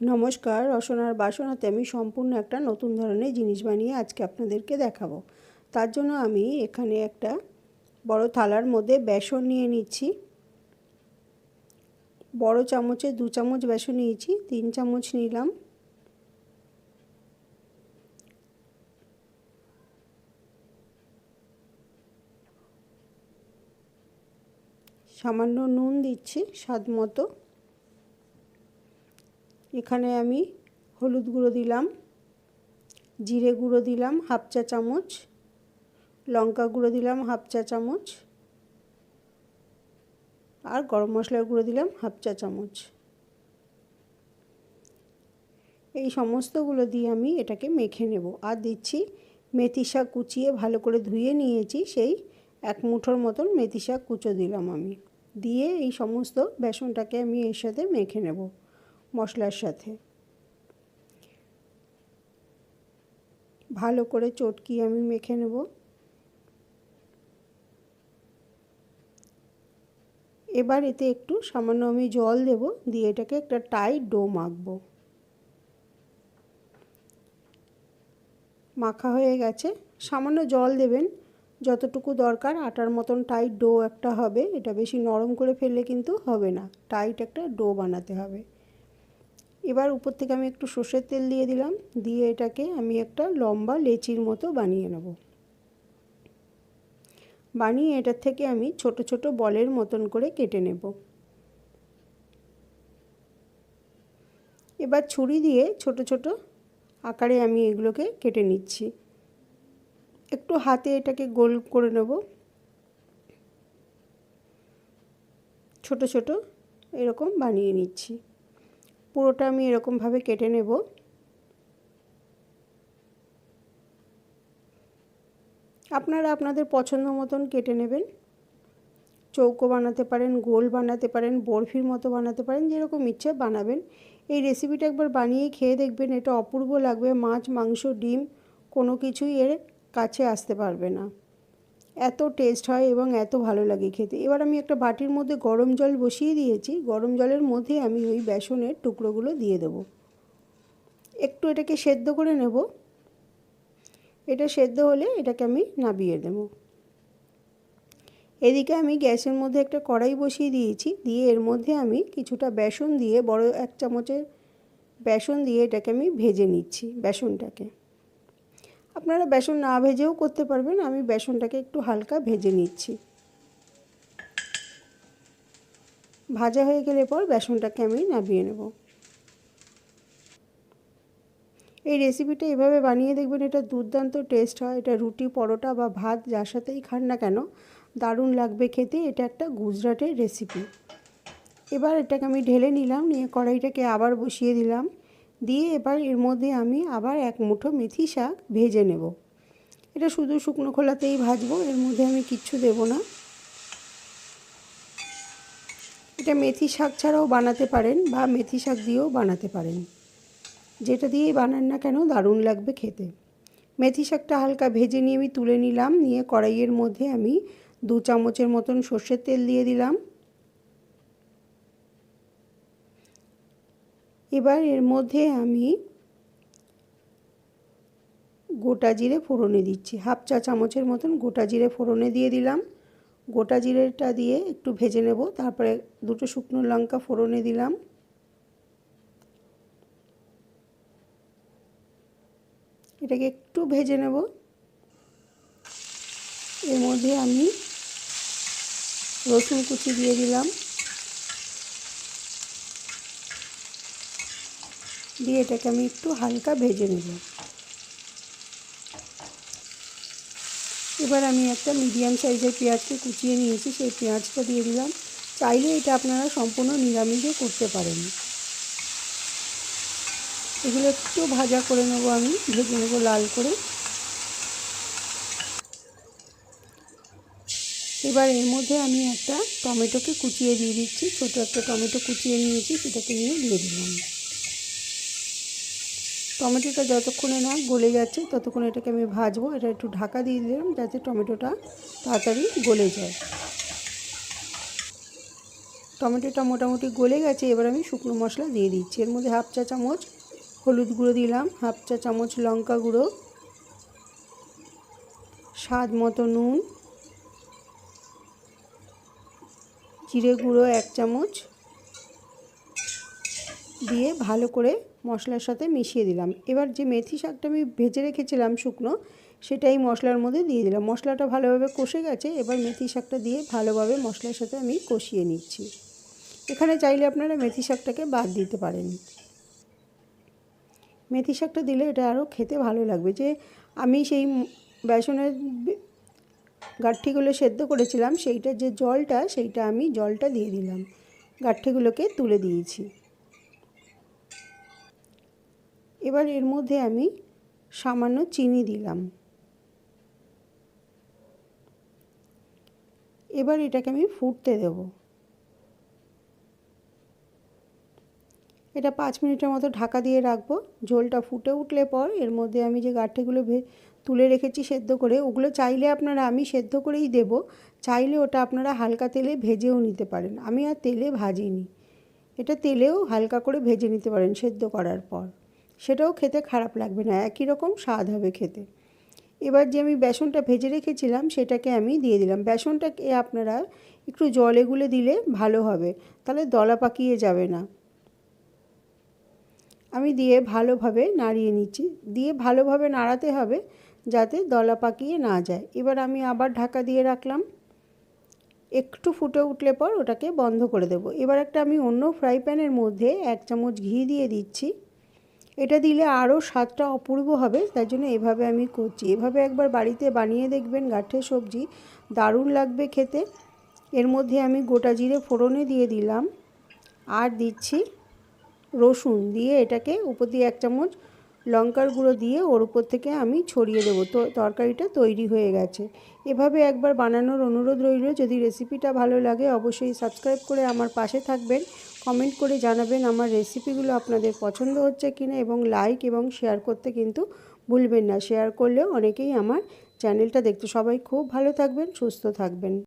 নমস্কার রসনার বাসনাতে আমি সম্পূর্ণ একটা নতুন ধরনের জিনিস বানিয়ে আজকে আপনাদেরকে দেখাবো। তার জন্য আমি এখানে একটা বড় থালার মধ্যে বেসন নিয়ে নিচ্ছি। বড় চামচে দু চামচ বেসন নিয়েছি, তিন চামচ নিলাম। সামান্য নুন দিচ্ছি স্বাদ মতো। এখানে আমি হলুদ গুঁড়ো দিলাম, জিরে গুঁড়ো দিলাম হাফ চা চামচ, লঙ্কা গুঁড়ো দিলাম হাফ চা চামচ, আর গরম মশলার গুঁড়ো দিলাম হাফ চা চামচ। এই সমস্তগুলো দিয়ে আমি এটাকে মেখে নেব। আর দিচ্ছি মেথি শাক কুচিয়ে ভালো করে ধুয়ে নিয়েছি, সেই এক মুঠোর মতন মেথি শাক কুচো দিলাম আমি। দিয়ে এই সমস্ত বেসনটাকে আমি এর সাথে মেখে নেব। মশলার সাথে। ভালো করে চটকি আমি মেখে নেব। এবার এতে একটু সামান্য আমি জল দেব, দিয়ে এটাকে একটা টাইট ডো মাখবো। মাখা হয়ে গেছে। সামান্য জল দেবেন, যতটুকু দরকার আটার মতন টাইট ডো একটা হবে। এটা বেশি নরম করে ফেললে কিন্তু হবে না। টাইট একটা ডো বানাতে হবে। এবার উপর থেকে আমি একটু সর্ষের তেল দিয়ে দিলাম। দিয়ে এটাকে আমি একটা লম্বা লেচির মতো বানিয়ে নেব। বানিয়ে এটার থেকে আমি ছোট ছোট বলের মতন করে কেটে নেব। এবার ছুরি দিয়ে ছোট ছোট আকারে আমি এগুলোকে কেটে নিচ্ছি। একটু হাতে এটাকে গোল করে নেব। ছোট ছোট এরকম বানিয়ে নিচ্ছি। পুরোটা আমি এরকমভাবে কেটে নেব। আপনারা আপনাদের পছন্দ মতন কেটে নেবেন। চৌকো বানাতে পারেন, গোল বানাতে পারেন, বরফির মতো বানাতে পারেন, যেরকম ইচ্ছে বানাবেন। এই রেসিপিটা একবার বানিয়ে খেয়ে দেখবেন, এটা অপূর্ব লাগবে। মাছ, মাংস, ডিম কোনো কিছুই এর কাছে আসতে পারবে না। এত টেস্ট হয় এবং এত ভালো লাগে খেতে। এবার আমি একটা বাটির মধ্যে গরম জল বসিয়ে দিয়েছি। গরম জলের মধ্যে আমি ওই বেসনের টুকরোগুলো দিয়ে দেবো। একটু এটাকে সেদ্ধ করে নেব। এটা সেদ্ধ হলে এটাকে আমি নাবিয়ে দেব। এদিকে আমি গ্যাসের মধ্যে একটা কড়াই বসিয়ে দিয়েছি। দিয়ে এর মধ্যে আমি কিছুটা বেসন দিয়ে বড় এক চামচের বেসন দিয়ে এটাকে আমি ভেজে নিচ্ছি বেসনটাকে। আপনারা বেসন না ভেজেও করতে পারবেন, আমি বেসনটাকে একটু হালকা ভেজে নিচ্ছি। ভাজা হয়ে গেলে পর বেসনটাকে আমি নামিয়ে নেব। এই রেসিপিটা এভাবে বানিয়ে দেখবেন, এটা দুর্দান্ত টেস্ট হয়। এটা রুটি, পরোটা বা ভাত, যার সাথেই খান না কেন, দারুণ লাগবে খেতে। এটা একটা গুজরাটের রেসিপি। এবার এটাকে আমি ঢেলে নিলাম, নিয়ে কড়াইটাকে আবার বসিয়ে দিলাম। দিয়ে এবার এর মধ্যে আমি আবার এক মুঠো মেথি শাক ভেজে নেব। এটা শুধু শুকনো খোলাতেই ভাজবো, এর মধ্যে আমি কিচ্ছু দেব না। এটা মেথি শাক ছাড়াও বানাতে পারেন বা মেথি শাক দিয়েও বানাতে পারেন। যেটা দিয়েই বানান না কেন, দারুণ লাগবে খেতে। মেথি শাকটা হালকা ভেজে নিয়ে আমি তুলে নিলাম, নিয়ে কড়াইয়ের মধ্যে আমি দু চামচের মতন সর্ষের তেল দিয়ে দিলাম। এবার এর মধ্যে আমি গোটা জিরে ফোড়নে দিচ্ছি। হাফ চা চামচের মতন গোটা জিরে ফোড়নে দিয়ে দিলাম। গোটা জিরেটা দিয়ে একটু ভেজে নেব। তারপরে দুটো শুকনো লঙ্কা ফোড়নে দিলাম। এটাকে একটু ভেজে নেব। এর মধ্যে আমি রসুন কুচি দিয়ে দিলাম। দিয়ে এটাকে আমি একটু হালকা ভেজে নেব। এবার আমি একটা মিডিয়াম সাইজের পেঁয়াজকে কুচিয়ে নিয়েছি, সেই পেঁয়াজটা দিয়ে দিলাম। চাইলে এটা আপনারা সম্পূর্ণ নিরামিষে করতে পারেন। এগুলো একটু ভাজা করে নেব আমি, ভেজে নেব লাল করে। এবার এর মধ্যে আমি একটা টমেটোকে কুচিয়ে দিয়ে দিচ্ছি, ছোটো একটা টমেটো কুচিয়ে নিয়েছি, সেটাকে নিয়ে দিয়ে দিলাম। টমেটোটা যতক্ষণে না গলে যাচ্ছে, ততক্ষণ এটাকে আমি ভাজবো। এটা একটু ঢাকা দিয়ে দিলাম যাতে টমেটোটা তাড়াতাড়ি গলে যায়। টমেটোটা মোটামুটি গলে গেছে, এবার আমি শুকনো মশলা দিয়ে দিচ্ছি। এর মধ্যে হাফ চা চামচ হলুদ গুঁড়ো দিলাম, হাফ চা চামচ লঙ্কা গুঁড়ো, স্বাদ মতো নুন, জিরে গুঁড়ো এক চামচ দিয়ে ভালো করে মশলার সাথে মিশিয়ে দিলাম। এবার যে মেথি শাকটা আমি ভেজে রেখেছিলাম শুকনো, সেটাই মশলার মধ্যে দিয়ে দিলাম। মশলাটা ভালোভাবে কষে গেছে, এবার মেথি শাকটা দিয়ে ভালোভাবে মশলার সাথে আমি কষিয়ে নিচ্ছি। এখানে চাইলে আপনারা মেথি শাকটাকে বাদ দিতে পারেন। মেথি শাকটা দিলে এটা আরও খেতে ভালো লাগবে। যে আমি সেই বেসনের গাঠিগুলো সেদ্ধ করেছিলাম, সেইটা যে জলটা, সেইটা আমি জলটা দিয়ে দিলাম। গাঠিগুলোকে তুলে দিয়েছি। এবার এর মধ্যে আমি সামান্য চিনি দিলাম। এবার এটাকে আমি ফুটতে দেব। এটা পাঁচ মিনিটের মতো ঢাকা দিয়ে রাখব। ঝোলটা ফুটে উঠলে পর এর মধ্যে আমি যে গাঠেগুলো তুলে রেখেছি সেদ্ধ করে, ওগুলো চাইলে আপনারা আমি সেদ্ধ করেই দেব। চাইলে ওটা আপনারা হালকা তেলে ভেজেও নিতে পারেন। আমি আর তেলে ভাজিনি। এটা তেলেও হালকা করে ভেজে নিতে পারেন সেদ্ধ করার পর। সেটাও খেতে খারাপ লাগবে না, একই রকম স্বাদ হবে খেতে। এবার যে আমি বেসনটা ভেজে রেখেছিলাম, সেটাকে আমি দিয়ে দিলাম। বেসনটাকে আপনারা একটু জলে গুলে দিলে ভালো হবে, তাহলে দলা পাকিয়ে যাবে না। আমি দিয়ে ভালোভাবে নাড়িয়ে নিচ্ছি। দিয়ে ভালোভাবে নাড়াতে হবে যাতে দলা পাকিয়ে না যায়। এবার আমি আবার ঢাকা দিয়ে রাখলাম। একটু ফুটে উঠলে পর ওটাকে বন্ধ করে দেব। এবার একটা আমি অন্য ফ্রাই প্যানের মধ্যে এক চামচ ঘি দিয়ে দিচ্ছি। এটা দিলে আরও স্বাদটা অপূর্ব হবে তাই জন্য এভাবে আমি করছি। এভাবে একবার বাড়িতে বানিয়ে দেখবেন গাঠে সবজি, দারুণ লাগবে খেতে। এর মধ্যে আমি গোটা জিরে ফোড়নে দিয়ে দিলাম। আর দিচ্ছি রসুন দিয়ে এটাকে উপর দিয়ে এক চামচ লঙ্কার গুঁড়ো দিয়ে ওর উপর থেকে আমি ছড়িয়ে দেবো। তো তরকারিটা তৈরি হয়ে গেছে। এভাবে একবার বানানোর অনুরোধ রইল। যদি রেসিপিটা ভালো লাগে অবশ্যই সাবস্ক্রাইব করে আমার পাশে থাকবেন। কমেন্ট করে জানাবেন আমার রেসিপিগুলো আপনাদের পছন্দ হচ্ছে কিনা এবং লাইক এবং শেয়ার করতে কিন্তু ভুলবেন না। শেয়ার করলেও অনেকেই আমার চ্যানেলটা দেখতে। সবাই খুব ভালো থাকবেন, সুস্থ থাকবেন।